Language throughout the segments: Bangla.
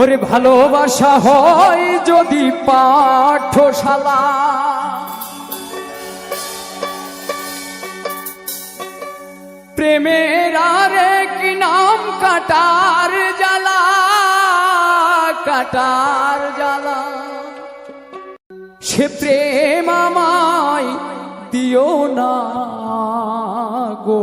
ওরে ভালোবাসা হয় যদি পাঠশালা। প্রেমের আরে কি নাম কাটার জ্বালা কাটার জ্বালা। সে প্রেম আমায় দিও না গো।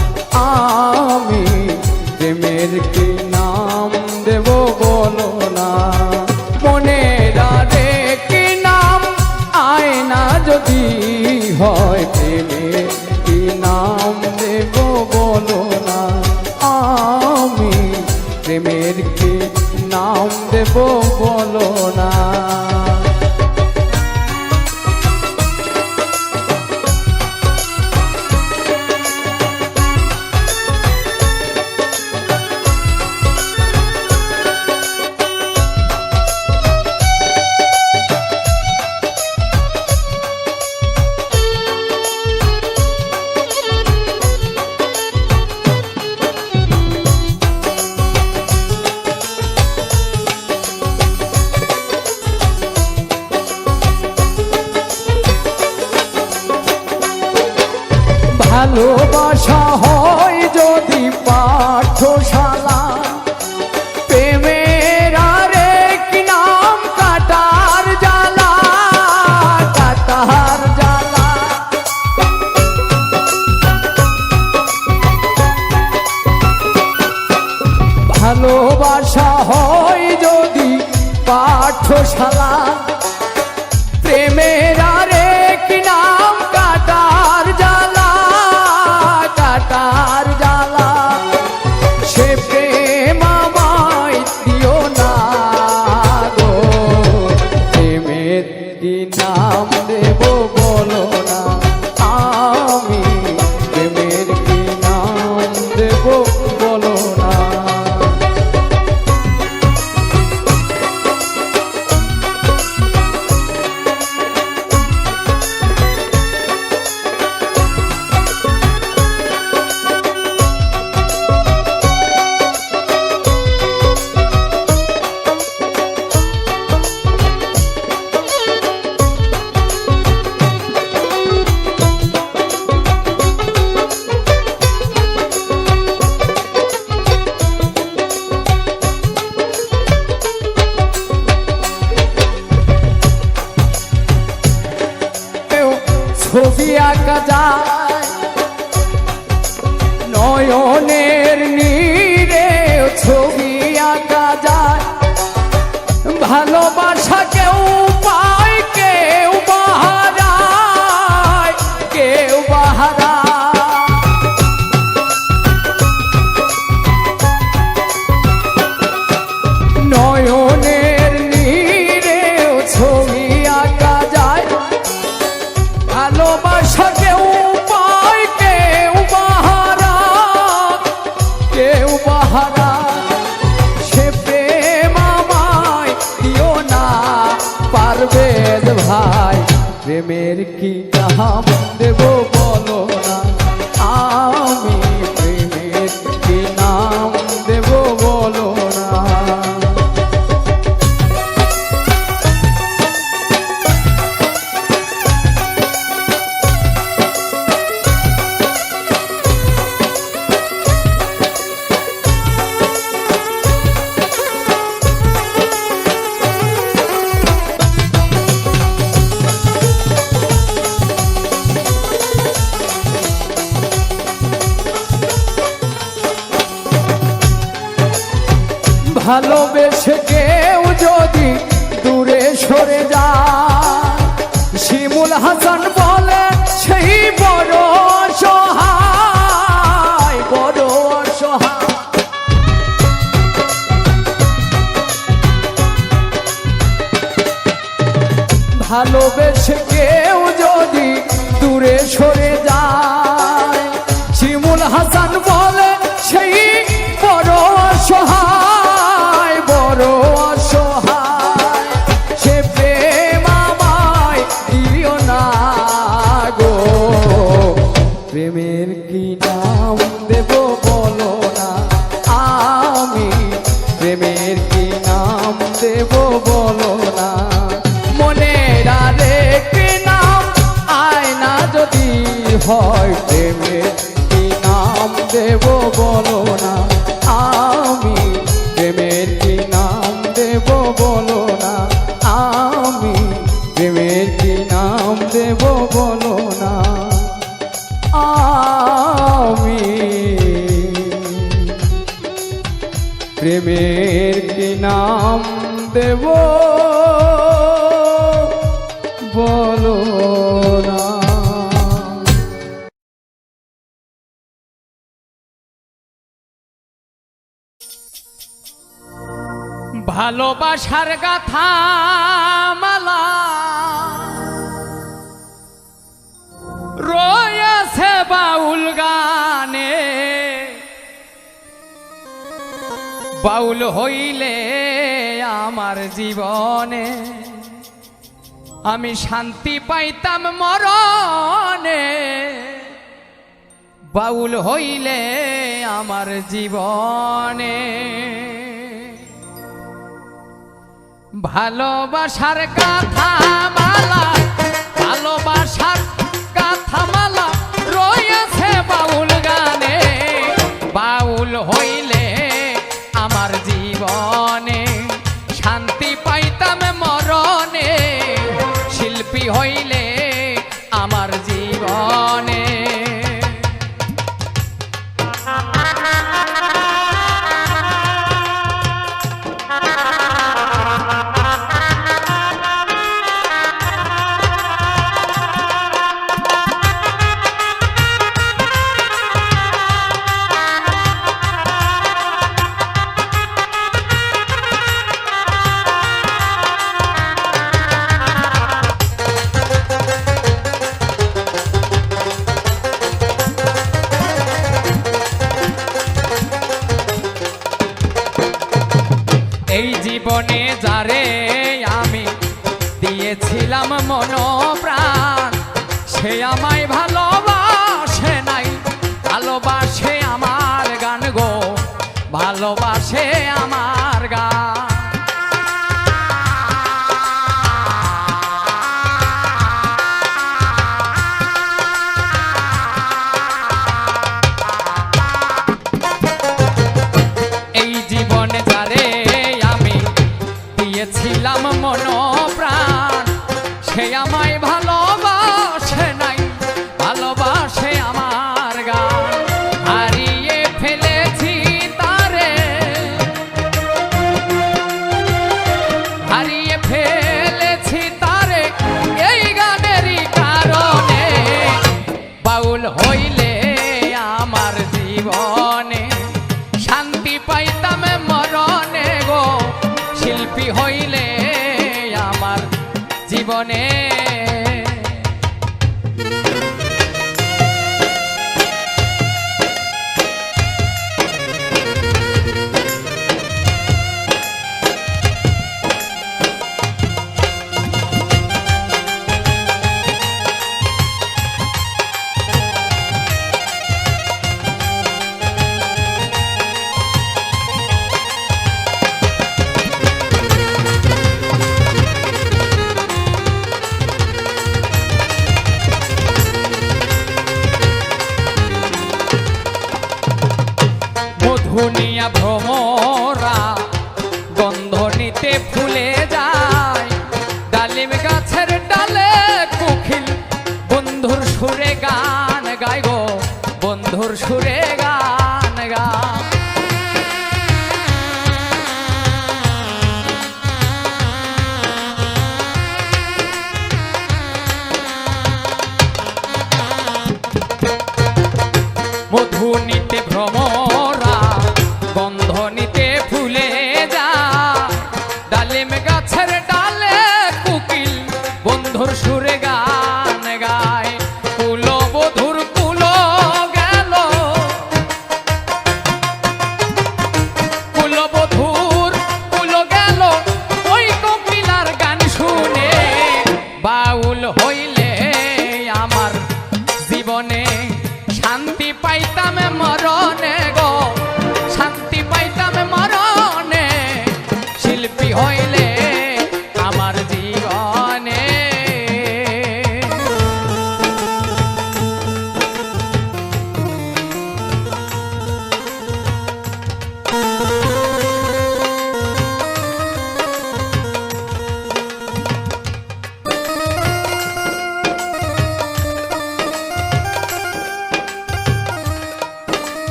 প্রেমের আঁকা যায়। নয়নের নীরে ছবি আঁকা যায়। ভালোবাসা কেউ পায় পারবে ভাই প্রেমের কি নাম দেব? হয় দেবে, কি নাম দেব বলো না। আমি প্রেমের কি নাম দেব বলো না। আমি প্রেমের কি নাম দেব বলো না। আমি প্রেমের কি নাম দেব সারগাথা মালা। রয়েছে বাউল গানে। বাউল হইলে আমার জীবনে আমি শান্তি পাইতাম মরণে। বাউল হইলে আমার জীবনে ভালোবাসার কথা মালা ভালোবাসার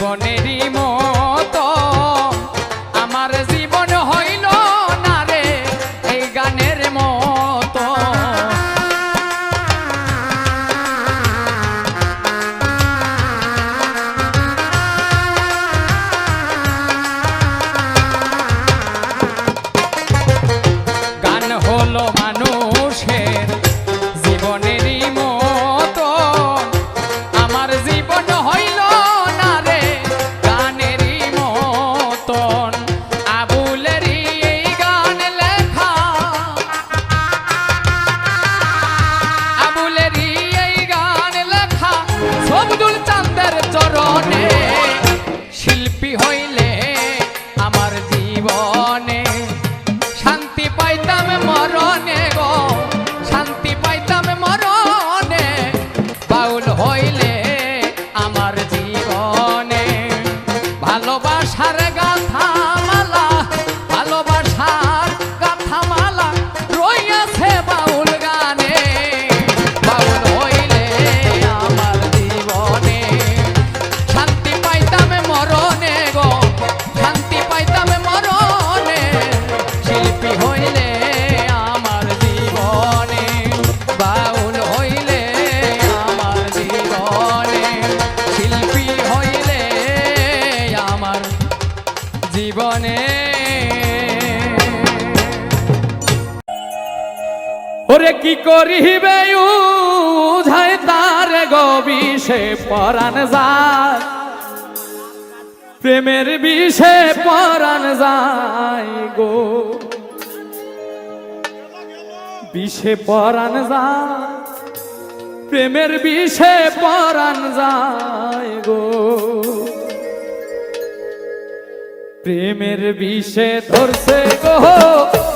জীবনেরই করিবে উঝায় তার গবিষে পরাণ যায়। প্রেমের বিষে পরাণ যায় গো। বিষে পরাণ যায়, প্রেমের বিষে পরাণ যায় গো। প্রেমের বিষে ধরছে গো,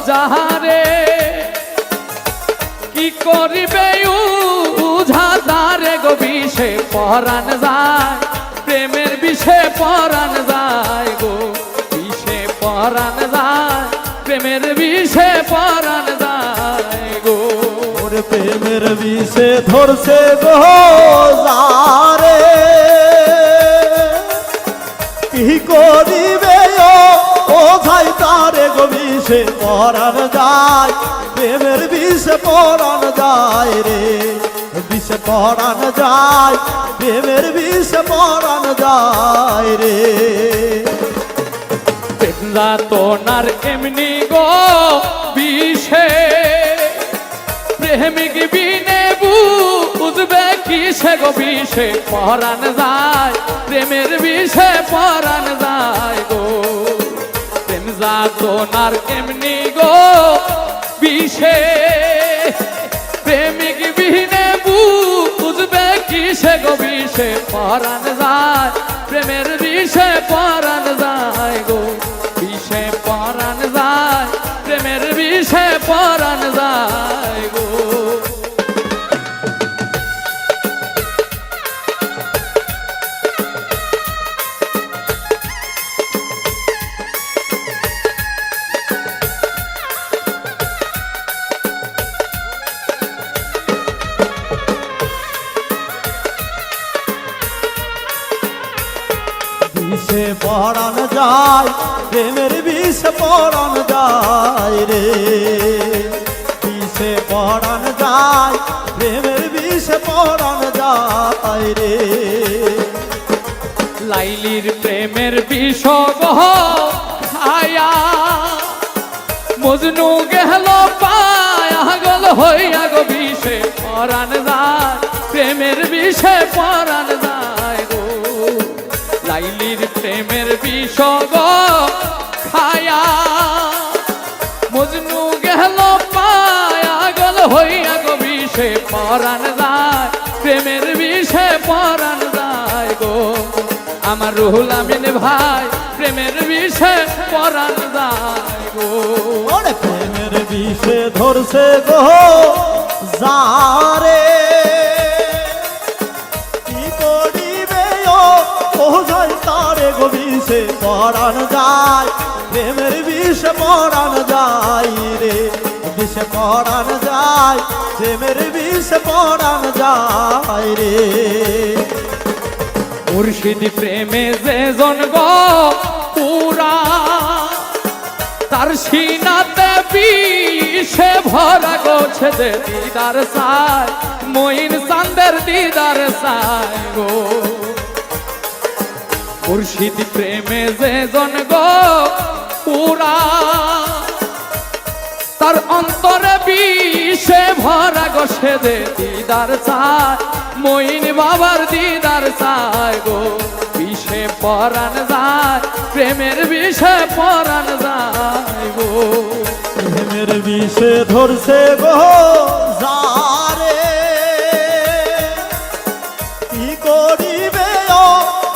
যাহারে কি করিবে উঝাদারে গো বিষে পরাণ যায়। প্রেমের বিষে পরাণ যায় গো, বিষে পরাণ যায়। প্রেমের বিষে পরাণ যায় গো। ওরে প্রেমের বিষে ধরছে গো যারে। কি করিবে ও ভাই তারে গো বিষে পরাণ যায়, প্রেমের বিষে পরাণ যায় রে। বিষে পরাণ যায়, প্রেমের বিষে পরাণ যায় রে। পেটলা তোনার এমনি গো বিষে, প্রেমিক বিনে বুঝবে কিসে গো বিষে? পরাণ যায়, প্রেমের বিষে পরাণ যায় গো। প্রেম যা তোনার এমনি গো, বিষে প্রেমিক বিহীনে বুঝবে কিসে গো বিষে? পরান যায়, প্রেমের বিষে পরান যায় গো। বিষে পরান যায়, প্রেমের বিষে পরান যায়। পরাণ যায় রে। লাইলির প্রেমের বিষ গহ আয়া মজনু গেল পায়া, গল হইয়া গো বিষে পরাণ যায়, প্রেমের বিষে পরাণ যায় গো। লাইলির প্রেমের বিষ গো খায়া মজনু গেল পায়া, গল হইয়া গো বিষে পরাণ যায়। প্রেমের বিষে পরাণ যায় গো। আমার রুহুল আমিন ভাই, প্রেমের বিষে পরাণ যায় গো। প্রেমের বিষে ধরছে গো, যারে। কি গো পরাণ যায়। প্রেমের বিষে পরাণ যায় রে, বিষে পরাণ যায়। প্রেমের বিষে পরাণ যায়। রে মুর্শিদ প্রেমে যে জন গো, পুরা তার সিনাতে বিষে ভরা গোছে দে দিদার সাই মইন সান্দের দিদার সাই গো। মুর্শিদ প্রেমে যে জন গো, পুরা তার অন্তরে বিষে ভরা গোসে দে দিদার চায়, মইন বাবার দিদার চায় গো। বিষে পরাণ যায়, প্রেমের বিষে পরাণ যায় গো। প্রেমের বিষে ধরছে গো, যারে। কি করিবে ও,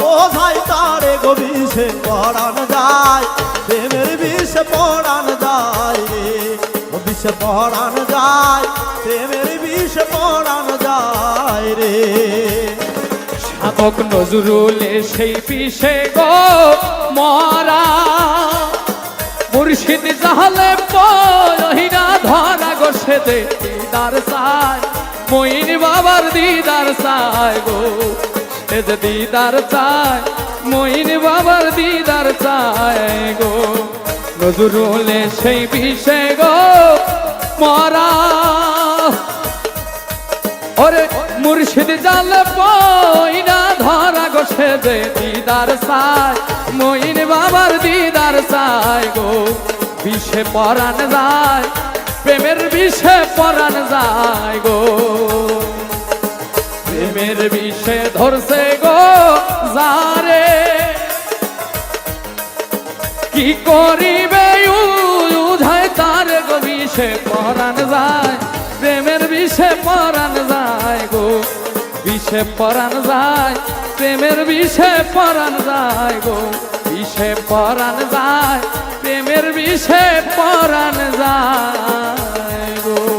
বোঝাই তারে গো, বিষে যায়, প্রেমের বিষে পড়ান যায় বিষে পড়ান যায়, প্রেমের বিষে পড়ান যায় রে। সাধক নজরুলে সেই বিষে গো মরা। মুর্শিদ জাহালে পহিনা ধরা গো সেদে দিদার সায় মইন বাবার দিদার সায় গো সেদে দিদার চায়। মইন বাবার দিদার চায় গো। নজরুলে সেই বিষে গো মরা। ওরে মুর্শিদ জাল পয়না ধরা গোসে দে দিদার সাই মইন বাবার দিদার সাই গো। বিষে পরাণ যায়, প্রেমের বিষে পরাণ যায় গো। প্রেমের বিষে ধরছে গো যারে কি করিবে? উধায় তার গো পরাণ যায়, প্রেমের বিষে পরাণ যায় গো। বিষে পরাণ যায়, প্রেমের বিষে পরাণ যায় গো। বিষে পরাণ যায়, প্রেমের বিষে পরাণ যায় গো।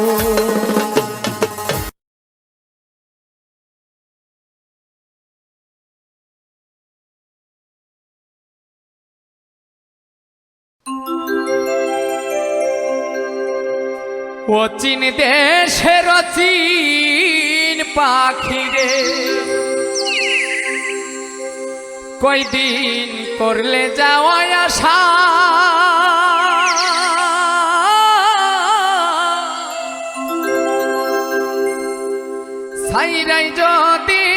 ও দেশে রচিন চীন পাখি রে কয়দিন করলে যাওয়া আশা? সাইরাই যদি